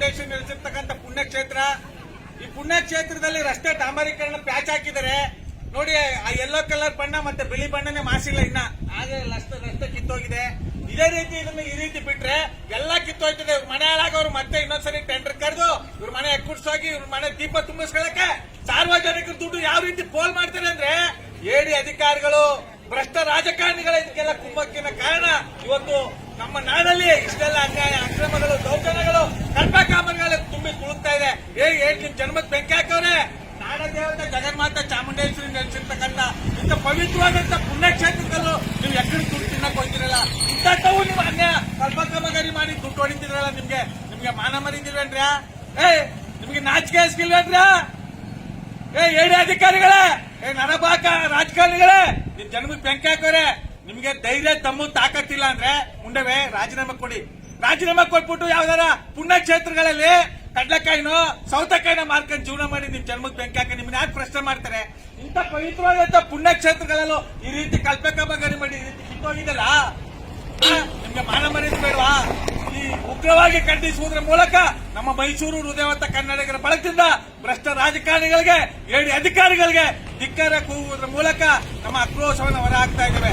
ಚಾಮುಂಡೇಶ್ವರಿ ನೆಲೆಸಿರ್ತಕ್ಕಂಥ ಪುಣ್ಯಕ್ಷೇತ್ರ. ಈ ಪುಣ್ಯಕ್ಷೇತ್ರದಲ್ಲಿ ರಸ್ತೆ ಡಾಂಬರೀಕರಣ ಪ್ಯಾಚ್ ಹಾಕಿದರೆ ನೋಡಿ, ಆ ಯೆಲ್ಲೋ ಕಲರ್ ಬಣ್ಣ ಮತ್ತೆ ಬಿಳಿ ಬಣ್ಣನೇ ಮಾಸಿಲ್ಲ ಇನ್ನ. ಹಾಗೆ ರಸ್ತೆ ರಸ್ತೆ ಕಿತ್ತೋಗಿದೆ. ಇದೇ ರೀತಿ ಇದನ್ನ ಈ ರೀತಿ ಬಿಟ್ರೆ ಎಲ್ಲ ಕಿತ್ತೋಯ್ತದೆ. ಇವ್ರ ಮನೆ ಹಾಳಾಗೋರು ಮತ್ತೆ ಇನ್ನೊಂದ್ಸರಿ ಟೆಂಡರ್ ಕರೆದು ಇವ್ರ ಮನೆ ಎಕ್ಕುಡ್ಸೋಗಿ ಇವ್ರ ಮನೆ ದೀಪ ತುಂಬಿಸ್ಕೊಳಕ್ಕೆ ಸಾರ್ವಜನಿಕರ ದುಡ್ಡು ಯಾವ ರೀತಿ ಪೋಲ್ ಮಾಡ್ತಾರೆ ಅಂದ್ರೆ ಏಡಿ ಅಧಿಕಾರಿಗಳು, ಭ್ರಷ್ಟ ರಾಜಕಾರಣಿಗಳ ಇದಕ್ಕೆಲ್ಲ ಕುಂಭಕ್ಕಿನ ಕಾರಣ. ಇವತ್ತು ನಮ್ಮ ನಾಡಲ್ಲಿ ಇಷ್ಟೆಲ್ಲ ಅನ್ಯಾಯ, ಅಕ್ರಮಗಳು ಏ ನಿಮ್ ಜನ್ಮಕ್ ಬೆಂಕಿ ಹಾಕವ್ರೆ ನಾಡದೇವತೆ ಜಗನ್ಮಾತ ಚಾಮುಂಡೇಶ್ವರಿ ನೆಲೆಸಿರ್ತಕ್ಕಂಥ ಇಂಥ ಪವಿತ್ರವಾದಂತ ಪುಣ್ಯಕ್ಷೇತ್ರದಲ್ಲೂ ನೀವು ಎಕ್ಕಡೆ ದುಡ್ಡು ತಿನ್ನಕ್ ಹೋಗ್ತಿರಲ್ಲ. ಇಂಥವು ನೀವು ಅನ್ಯ ಕಲ್ಪಕ್ರಮಗಾರಿ ಮಾಡಿ ದುಡ್ಡು ಹೊಡಿತಿರಲ್ಲ ನಿಮ್ಗೆ. ನಿಮ್ಗೆ ಮಾನ ಮರಿದಿಲ್ವೇನ್ರ ಏ, ನಿಮ್ಗೆ ನಾಚಿಕೆ ಇಸ್ಕಿಲ್ವೇನ್ರ ಏ, ಏಡಿ ಅಧಿಕಾರಿಗಳೇ, ಏ ನರಬಾಕ ರಾಜಕಾರಣಿಗಳೇ, ನಿಮ್ ಜನ್ಮಕ್ಕೆ ಬೆಂಕಿ ಹಾಕೋರೆ. ನಿಮ್ಗೆ ಧೈರ್ಯ ತಮ್ಮ ತಾಕತ್ತಿಲ್ಲ ಅಂದ್ರೆ ಮುಂಡವೇ ರಾಜೀನಾಮೆ ಕೊಡಿ. ರಾಜೀನಾಮೆ ಕೊಟ್ಬಿಟ್ಟು ಯಾವ್ದಾರ ಪುಣ್ಯಕ್ಷೇತ್ರಗಳಲ್ಲಿ ಕಡ್ಲೆಕಾಯಿನೋ, ಸೌತೆಕಾಯಿನ ಮಾರ್ಕೊಂಡು ಜೀವನ ಮಾಡಿ ನಿಮ್ ಜನ್ಮಕ್ಕೆ ಬೆಂಕಿ ಹಾಕಿ ನಿಮ್ನ ಯಾಕೆ ಪ್ರಶ್ನೆ ಮಾಡ್ತಾರೆ? ಇಂಥ ಪವಿತ್ರವಾದಂತ ಪುಣ್ಯಕ್ಷೇತ್ರಗಳಲ್ಲೂ ಈ ರೀತಿ ಕಲ್ಪೆ ಕಾಮಗಾರಿ ಮಾಡಿ ಈ ರೀತಿ ಕಿತ್ತೋಗಿದಲ್ಲ ನಿಮ್ಗೆ ಮಾನ ಮರ್ಯಾದೆ ಬೇಡವಾ? ಈ ಉಗ್ರವಾಗಿ ಖಂಡಿಸುವುದರ ಮೂಲಕ ನಮ್ಮ ಮೈಸೂರು ಹೃದಯವಂತ ಕನ್ನಡಿಗರ ಬಳಗದಿಂದ ಭ್ರಷ್ಟ ರಾಜಕಾರಣಿಗಳಿಗೆ, ಏಡಿ ಅಧಿಕಾರಿಗಳಿಗೆ ಧಿಕ್ಕಾರ ಕೂಗುವುದರ ಮೂಲಕ ನಮ್ಮ ಆಕ್ರೋಶವನ್ನು ಹೊರಹಾಕ್ತಾ ಇದ್ದೇವೆ.